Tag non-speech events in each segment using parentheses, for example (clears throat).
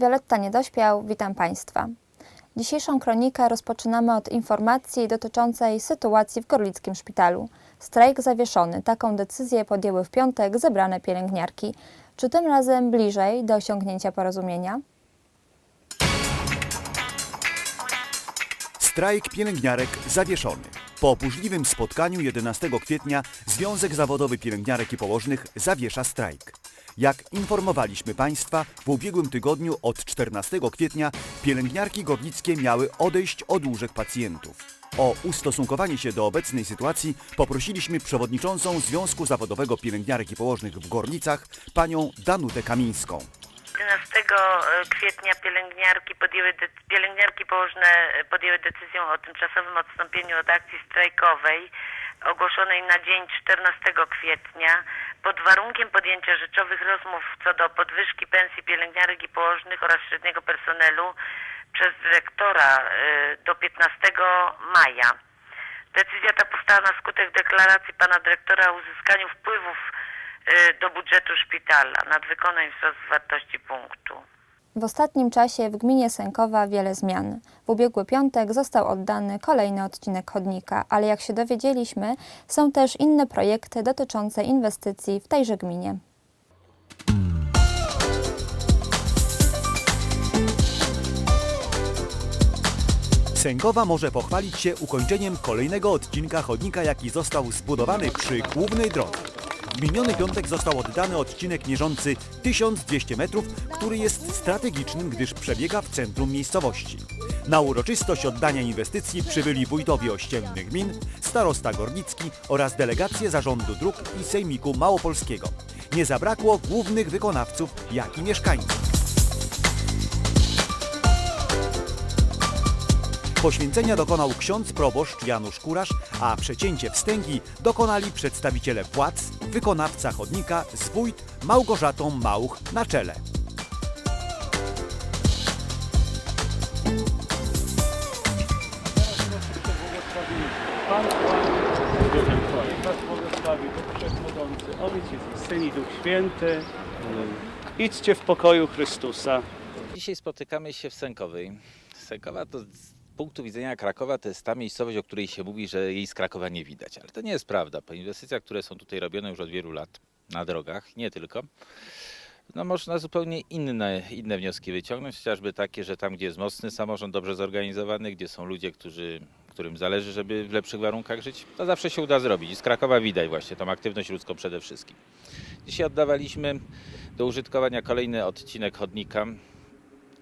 Wioletta Niedośpiał, witam Państwa. Dzisiejszą kronikę rozpoczynamy od informacji dotyczącej sytuacji w Gorlickim Szpitalu. Strajk zawieszony. Taką decyzję podjęły w piątek zebrane pielęgniarki. Czy tym razem bliżej do osiągnięcia porozumienia? Strajk pielęgniarek zawieszony. Po burzliwym spotkaniu 11 kwietnia Związek Zawodowy Pielęgniarek i Położnych zawiesza strajk. Jak informowaliśmy Państwa, w ubiegłym tygodniu od 14 kwietnia pielęgniarki gorlickie miały odejść od łóżek pacjentów. O ustosunkowanie się do obecnej sytuacji poprosiliśmy przewodniczącą Związku Zawodowego Pielęgniarek i Położnych w Gorlicach, panią Danutę Kamińską. 11 kwietnia pielęgniarki podjęły pielęgniarki położne podjęły decyzję o tymczasowym odstąpieniu od akcji strajkowej ogłoszonej na dzień 14 kwietnia pod warunkiem podjęcia rzeczowych rozmów co do podwyżki pensji pielęgniarek i położnych oraz średniego personelu przez dyrektora y, do 15 maja. Decyzja ta powstała na skutek deklaracji pana dyrektora o uzyskaniu wpływów y, do budżetu szpitala, nadwykonań wzrost wartości punktu. W ostatnim czasie w gminie Sękowa wiele zmian. W ubiegły piątek został oddany kolejny odcinek chodnika, ale jak się dowiedzieliśmy, są też inne projekty dotyczące inwestycji w tejże gminie. Sękowa może pochwalić się ukończeniem kolejnego odcinka chodnika, jaki został zbudowany przy głównej drodze. W miniony piątek został oddany odcinek mierzący 1200 metrów, który jest strategicznym, gdyż przebiega w centrum miejscowości. Na uroczystość oddania inwestycji przybyli wójtowie ościennych gmin, starosta Gorlicki oraz delegacje zarządu dróg i sejmiku małopolskiego. Nie zabrakło głównych wykonawców, jak i mieszkańców. Poświęcenia dokonał ksiądz proboszcz Janusz Kurasz, a przecięcie wstęgi dokonali przedstawiciele władz, wykonawca chodnika z wójt Małgorzatą Mauch na czele. Ojciec i Syn i Duch Święty. Idźcie w pokoju Chrystusa. Dzisiaj spotykamy się w Sękowej. Sękowa to punktu widzenia Krakowa to jest ta miejscowość, o której się mówi, że jej z Krakowa nie widać. Ale to nie jest prawda. Po inwestycjach, które są tutaj robione już od wielu lat na drogach, nie tylko, no można zupełnie inne, inne wnioski wyciągnąć, chociażby takie, że tam, gdzie jest mocny samorząd, dobrze zorganizowany, gdzie są ludzie, którzy, którym zależy, żeby w lepszych warunkach żyć, to zawsze się uda zrobić. I z Krakowa widać właśnie tą aktywność ludzką przede wszystkim. Dzisiaj oddawaliśmy do użytkowania kolejny odcinek chodnika,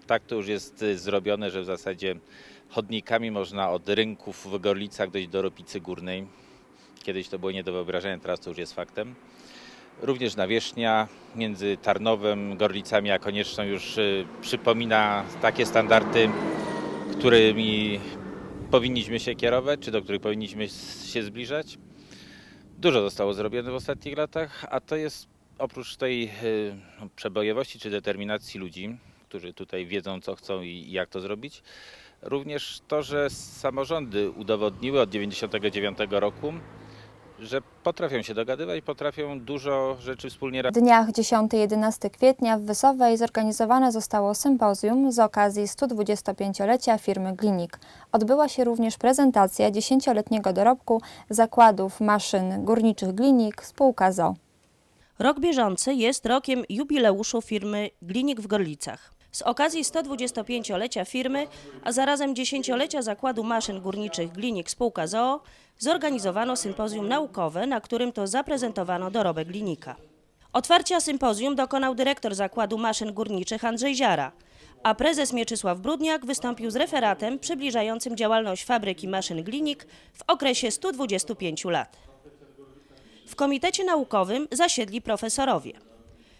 tak to już jest y, zrobione, że w zasadzie chodnikami można od rynków w Gorlicach dojść do Ropicy Górnej. Kiedyś to było nie do wyobrażenia, teraz to już jest faktem. Również nawierzchnia między Tarnowem, Gorlicami a Konieczną już y, przypomina takie standardy, którymi powinniśmy się kierować, czy do których powinniśmy się zbliżać. Dużo zostało zrobione w ostatnich latach, a to jest oprócz tej y, przebojowości czy determinacji ludzi, którzy tutaj wiedzą, co chcą i jak to zrobić, również to, że samorządy udowodniły od 1999 roku, że potrafią się dogadywać, potrafią dużo rzeczy wspólnie W dniach 10-11 kwietnia w Wysowej zorganizowane zostało sympozjum z okazji 125-lecia firmy Glinik. Odbyła się również prezentacja 10-letniego dorobku zakładów maszyn górniczych Glinik spółka ZO. Rok bieżący jest rokiem jubileuszu firmy Glinik w Gorlicach. Z okazji 125-lecia firmy, a zarazem 10-lecia zakładu maszyn górniczych Glinik Spółka ZOO zorganizowano sympozjum naukowe, na którym to zaprezentowano dorobek Glinika. Otwarcia sympozjum dokonał dyrektor zakładu maszyn górniczych Andrzej Ziara, a prezes Mieczysław Brudniak wystąpił z referatem przybliżającym działalność fabryki maszyn Glinik w okresie 125 lat. W komitecie naukowym zasiedli profesorowie.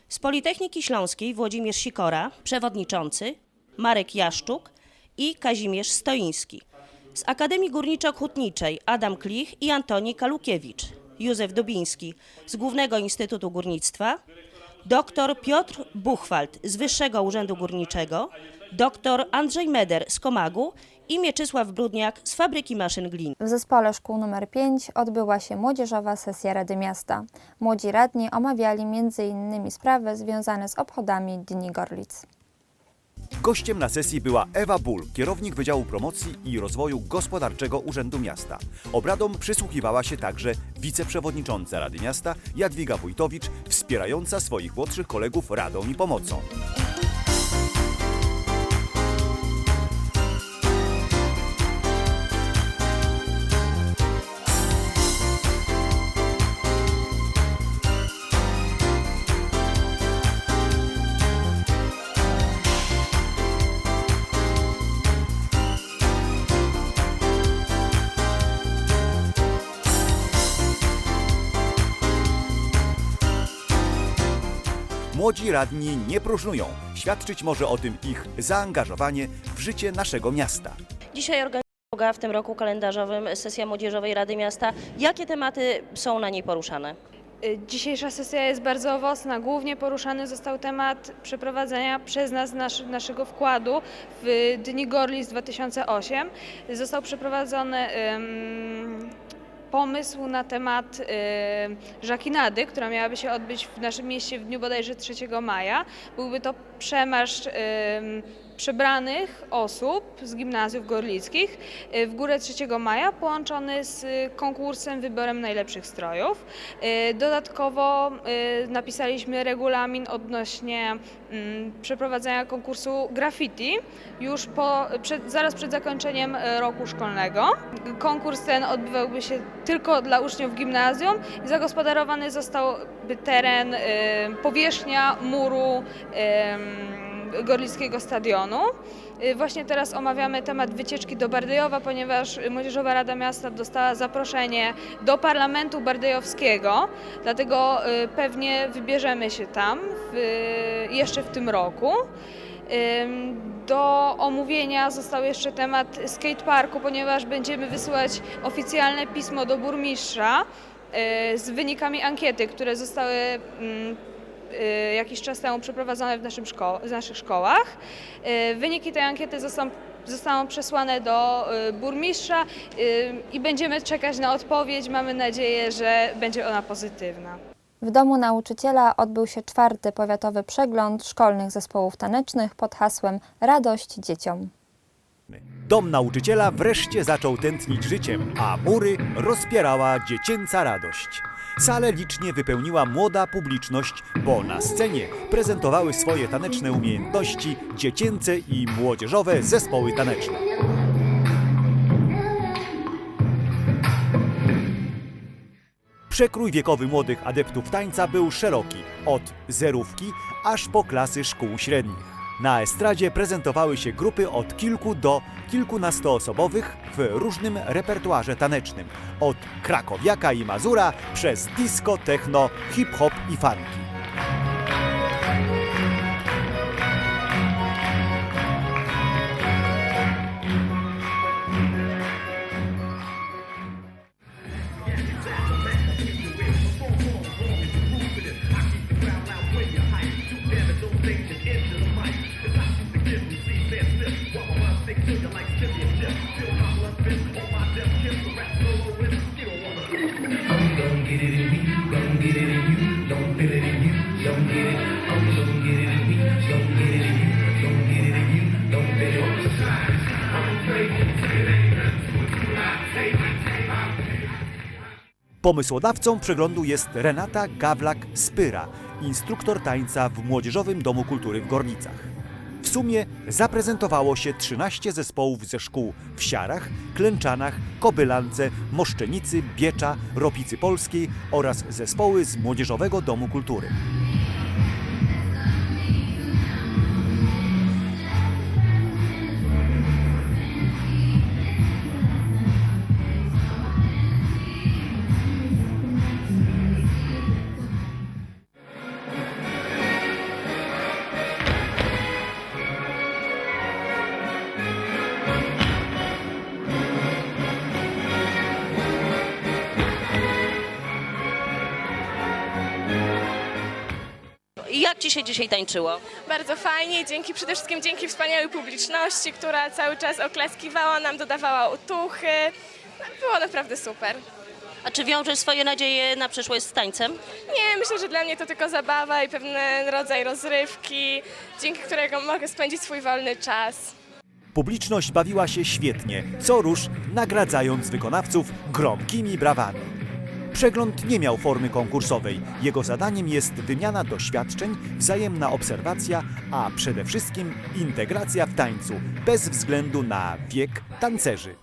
Z Politechniki Śląskiej Włodzimierz Sikora, przewodniczący, Marek Jaszczuk i Kazimierz Stoiński. Z Akademii Górniczo-Hutniczej Adam Klich i Antoni Kalukiewicz. Józef Dubiński z Głównego Instytutu Górnictwa, dr Piotr Buchwald z Wyższego Urzędu Górniczego, dr Andrzej Meder z Komagu i Mieczysław Brudniak z Fabryki Maszyn Glin. W zespole szkół nr 5 odbyła się młodzieżowa sesja Rady Miasta. Młodzi radni omawiali m.in. sprawy związane z obchodami Dni Gorlic. Gościem na sesji była Ewa Ból, kierownik Wydziału Promocji i Rozwoju Gospodarczego Urzędu Miasta. Obradom przysłuchiwała się także wiceprzewodnicząca Rady Miasta Jadwiga Wójtowicz, wspierająca swoich młodszych kolegów radą i pomocą. Młodzi radni nie próżnują. Świadczyć może o tym ich zaangażowanie w życie naszego miasta. Dzisiaj organizowana w tym roku kalendarzowym sesja Młodzieżowej Rady Miasta. Jakie tematy są na niej poruszane? Y, Dzisiejsza sesja jest bardzo owocna. Głównie poruszany został temat przeprowadzenia przez nas nasz, naszego wkładu w Dni Gorlis 2008. Został przeprowadzony ym, pomysł na temat y, żakinady, która miałaby się odbyć w naszym mieście w dniu bodajże 3 maja. Byłby to przemarsz przebranych osób z gimnazjów gorlickich y, w górę 3 maja, połączony z konkursem, wyborem najlepszych strojów. Y, Dodatkowo y, napisaliśmy regulamin odnośnie mm, przeprowadzenia konkursu graffiti już po, przed, zaraz przed zakończeniem roku szkolnego. Konkurs ten odbywałby się tylko dla uczniów gimnazjum i zagospodarowany zostałby teren, powierzchnia muru Gorlickiego Stadionu. Y, Właśnie teraz omawiamy temat wycieczki do Bardejowa, ponieważ Młodzieżowa Rada Miasta dostała zaproszenie do Parlamentu Bardejowskiego, dlatego y, pewnie wybierzemy się tam w, jeszcze w tym roku. Do omówienia został jeszcze temat skateparku, ponieważ będziemy wysyłać oficjalne pismo do burmistrza y, z wynikami ankiety, które zostały mm, y, jakiś czas temu przeprowadzone w, naszym szko- w naszych szkołach. Y, Wyniki tej ankiety zostaną, zostaną przesłane do y, burmistrza y, i będziemy czekać na odpowiedź. Mamy nadzieję, że będzie ona pozytywna. W domu nauczyciela odbył się czwarty powiatowy przegląd szkolnych zespołów tanecznych pod hasłem Radość dzieciom. Dom nauczyciela wreszcie zaczął tętnić życiem, a mury rozpierała dziecięca radość. Salę licznie wypełniła młoda publiczność, bo na scenie prezentowały swoje taneczne umiejętności dziecięce i młodzieżowe zespoły taneczne. Przekrój wiekowy młodych adeptów tańca był szeroki, od zerówki aż po klasy szkół średnich. Na estradzie prezentowały się grupy od kilku do kilkunastoosobowych w różnym repertuarze tanecznym, od krakowiaka i mazura przez disco, techno, hip-hop i funky. Pomysłodawcą przeglądu jest Renata Gawlak-Spyra, instruktor tańca w Młodzieżowym Domu Kultury w Gorlicach. Sumie zaprezentowało się 13 zespołów ze szkół w Siarach, Klęczanach, Kobylance, Moszczenicy, Biecza, Ropicy Polskiej oraz zespoły z Młodzieżowego Domu Kultury. Ci się dzisiaj tańczyło? Bardzo fajnie, dzięki przede wszystkim dzięki wspaniałej publiczności, która cały czas oklaskiwała nam, dodawała otuchy. No, Było naprawdę super. A czy wiążesz swoje nadzieje na przyszłość z tańcem? Nie, myślę, że dla mnie to tylko zabawa i pewien rodzaj rozrywki, dzięki którego mogę spędzić swój wolny czas. Publiczność bawiła się świetnie, co rusz nagradzając wykonawców gromkimi brawami. Przegląd nie miał formy konkursowej. Jego zadaniem jest wymiana doświadczeń, wzajemna obserwacja, a przede wszystkim integracja w tańcu, bez względu na wiek tancerzy.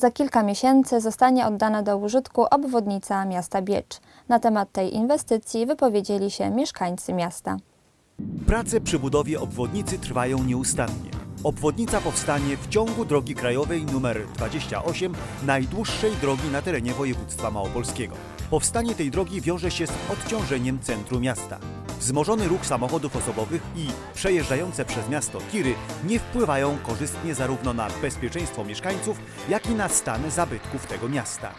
Za kilka miesięcy zostanie oddana do użytku obwodnica miasta Biecz. Na temat tej inwestycji wypowiedzieli się mieszkańcy miasta. Prace przy budowie obwodnicy trwają nieustannie. Obwodnica powstanie w ciągu drogi krajowej nr 28, najdłuższej drogi na terenie województwa małopolskiego. Powstanie tej drogi wiąże się z odciążeniem centrum miasta. Wzmożony ruch samochodów osobowych i przejeżdżające przez miasto tiry nie wpływają korzystnie zarówno na bezpieczeństwo mieszkańców, jak i na stan zabytków tego miasta.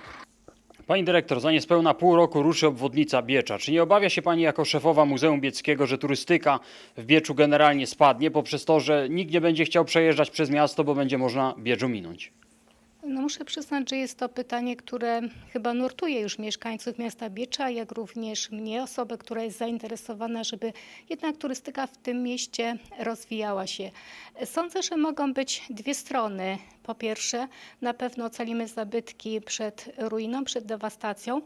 Pani dyrektor, za niespełna pół roku ruszy obwodnica Biecza. Czy nie obawia się Pani jako szefowa Muzeum Bieckiego, że turystyka w Bieczu generalnie spadnie poprzez to, że nikt nie będzie chciał przejeżdżać przez miasto, bo będzie można Bieczu minąć? No muszę przyznać, że jest to pytanie, które chyba nurtuje już mieszkańców miasta Biecza, jak również mnie, osobę, która jest zainteresowana, żeby jednak turystyka w tym mieście rozwijała się. Sądzę, że mogą być dwie strony. Po pierwsze, na pewno ocalimy zabytki przed ruiną, przed dewastacją,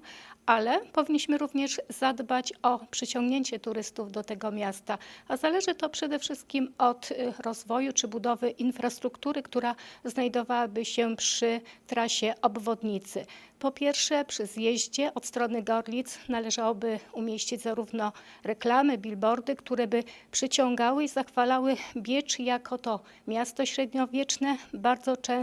ale powinniśmy również zadbać o przyciągnięcie turystów do tego miasta. A zależy to przede wszystkim od y, rozwoju czy budowy infrastruktury, która znajdowałaby się przy trasie obwodnicy. Po pierwsze, przy zjeździe od strony Gorlic należałoby umieścić zarówno reklamy, billboardy, które by przyciągały i zachwalały Biecz jako to miasto średniowieczne, bardzo często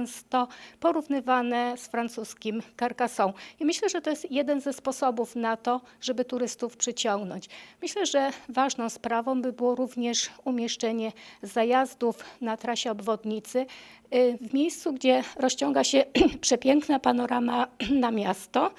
porównywane z francuskim Carcassonne. I myślę, że to jest jeden ze sposobów na to, żeby turystów przyciągnąć. Myślę, że ważną sprawą by było również umieszczenie zajazdów na trasie obwodnicy y, w miejscu, gdzie rozciąga się (clears throat) przepiękna panorama (clears throat) na miasto.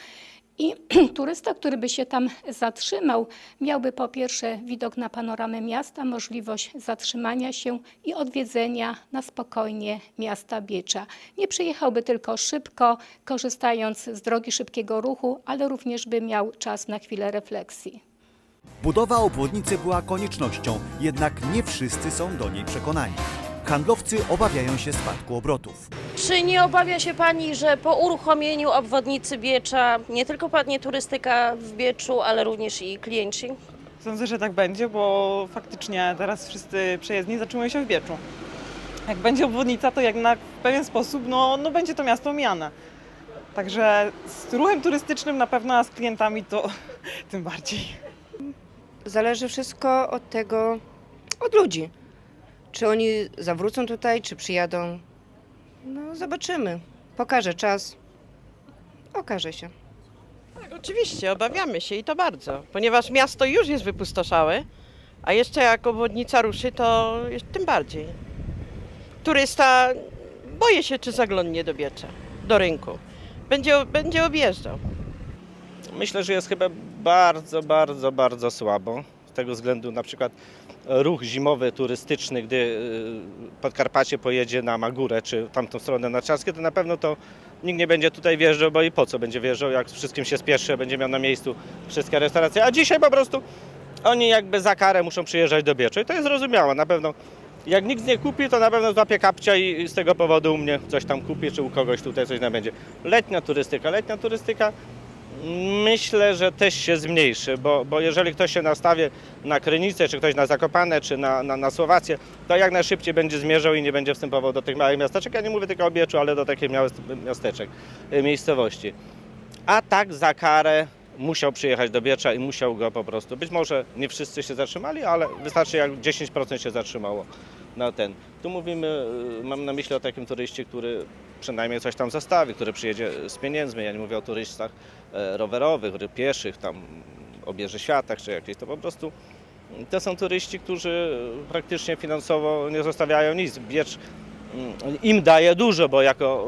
I (clears throat) turysta, który by się tam zatrzymał, miałby po pierwsze widok na panoramę miasta, możliwość zatrzymania się i odwiedzenia na spokojnie miasta Biecza. Nie przyjechałby tylko szybko, korzystając z drogi szybkiego ruchu, ale również by miał czas na chwilę refleksji. Budowa obwodnicy była koniecznością, jednak nie wszyscy są do niej przekonani. Handlowcy obawiają się spadku obrotów. Czy nie obawia się Pani, że po uruchomieniu obwodnicy Biecza nie tylko padnie turystyka w Bieczu, ale również i klienci? Sądzę, że tak będzie, bo faktycznie teraz wszyscy przejezdni zatrzymują się w Bieczu. Jak będzie obwodnica, to jednak w pewien sposób no, no będzie to miasto omijane. Także z ruchem turystycznym na pewno, a z klientami to (laughs) tym bardziej. Zależy wszystko od tego, od ludzi. Czy oni zawrócą tutaj, czy przyjadą. No, zobaczymy. Pokaże czas. Okaże się. Oczywiście, obawiamy się i to bardzo, ponieważ miasto już jest wypustoszałe, a jeszcze jak obwodnica ruszy, to jest tym bardziej. Turysta boję się, czy zaglądnie do Biecza, do rynku. Będzie, będzie objeżdżał. Myślę, że jest chyba bardzo, bardzo, bardzo słabo. Tego względu na przykład ruch zimowy, turystyczny, gdy y, Podkarpacie pojedzie na Magurę czy tamtą stronę na Czaskie, to na pewno to nikt nie będzie tutaj wjeżdżał, bo i po co będzie wjeżdżał, jak wszystkim się spieszy, będzie miał na miejscu wszystkie restauracje. A dzisiaj po prostu oni jakby za karę muszą przyjeżdżać do Biecza i to jest zrozumiałe. Na pewno jak nikt nie kupi, to na pewno złapie kapcia i i z tego powodu u mnie coś tam kupi, czy u kogoś tutaj coś nabędzie. Letnia turystyka, letnia turystyka Myślę, że też się zmniejszy, bo, bo jeżeli ktoś się nastawi na Krynicę, czy ktoś na Zakopane, czy na, na, na Słowację, to jak najszybciej będzie zmierzał i nie będzie wstępował do tych małych miasteczek. Ja nie mówię tylko o Bieczu, ale do takich miasteczek, y, miejscowości. A tak za karę musiał przyjechać do Biecza i musiał go po prostu. Być może nie wszyscy się zatrzymali, ale wystarczy jak 10% się zatrzymało na ten. Tu mówimy, y, mam na myśli o takim turyście, który przynajmniej coś tam zostawi, który przyjedzie z pieniędzmi. Ja nie mówię o turystach rowerowych, ry- pieszych, tam obierze światach czy jakieś. To po prostu to są turyści, którzy praktycznie finansowo nie zostawiają nic. Biecz mm, im daje dużo, bo jako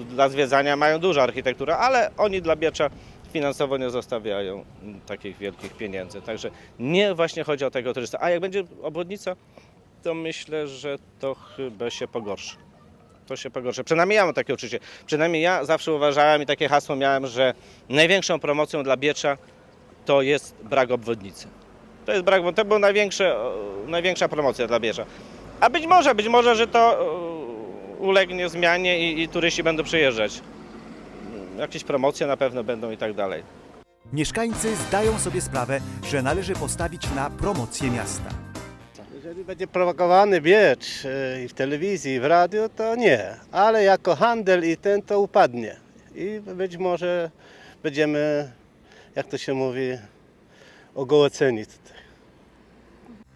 e, dla zwiedzania mają dużo architekturę, ale oni dla Biecza finansowo nie zostawiają mm, takich wielkich pieniędzy. Także nie właśnie chodzi o tego turysta. A jak będzie obwodnica, to myślę, że to chyba się pogorszy. To się pogorszy. Przynajmniej ja mam takie uczucie. Przynajmniej ja zawsze uważałem i takie hasło miałem, że największą promocją dla Biecza to jest brak obwodnicy. To jest brak, bo to była największa promocja dla Biecza. A być może, być może, że to ulegnie zmianie i, i turyści będą przyjeżdżać. Jakieś promocje na pewno będą i tak dalej. Mieszkańcy zdają sobie sprawę, że należy postawić na promocję miasta. Jeżeli będzie prowokowany Biecz y, i w telewizji, i w radiu, to nie. Ale jako handel i ten to upadnie. I być może będziemy, jak to się mówi, ogołoceni tutaj.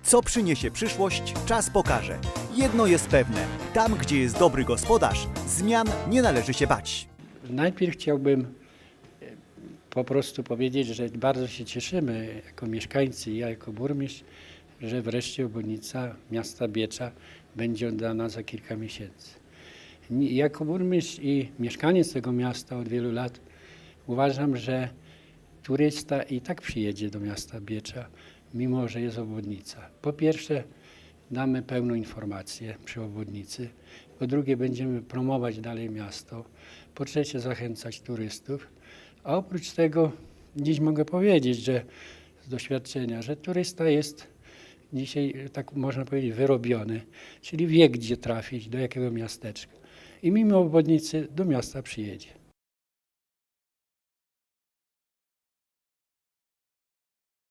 Co przyniesie przyszłość, czas pokaże. Jedno jest pewne: tam, gdzie jest dobry gospodarz, zmian nie należy się bać. Najpierw chciałbym e, po prostu powiedzieć, że bardzo się cieszymy jako mieszkańcy i ja jako burmistrz, że wreszcie obwodnica miasta Biecza będzie oddana za kilka miesięcy. Jako burmistrz i mieszkaniec tego miasta od wielu lat uważam, że turysta i tak przyjedzie do miasta Biecza, mimo że jest obwodnica. Po pierwsze, damy pełną informację przy obwodnicy. Po drugie, będziemy promować dalej miasto. Po trzecie, zachęcać turystów. A oprócz tego, dziś mogę powiedzieć, że z doświadczenia, że turysta jest dzisiaj, tak można powiedzieć, wyrobiony, czyli wie, gdzie trafić, do jakiego miasteczka. I mimo obwodnicy do miasta przyjedzie.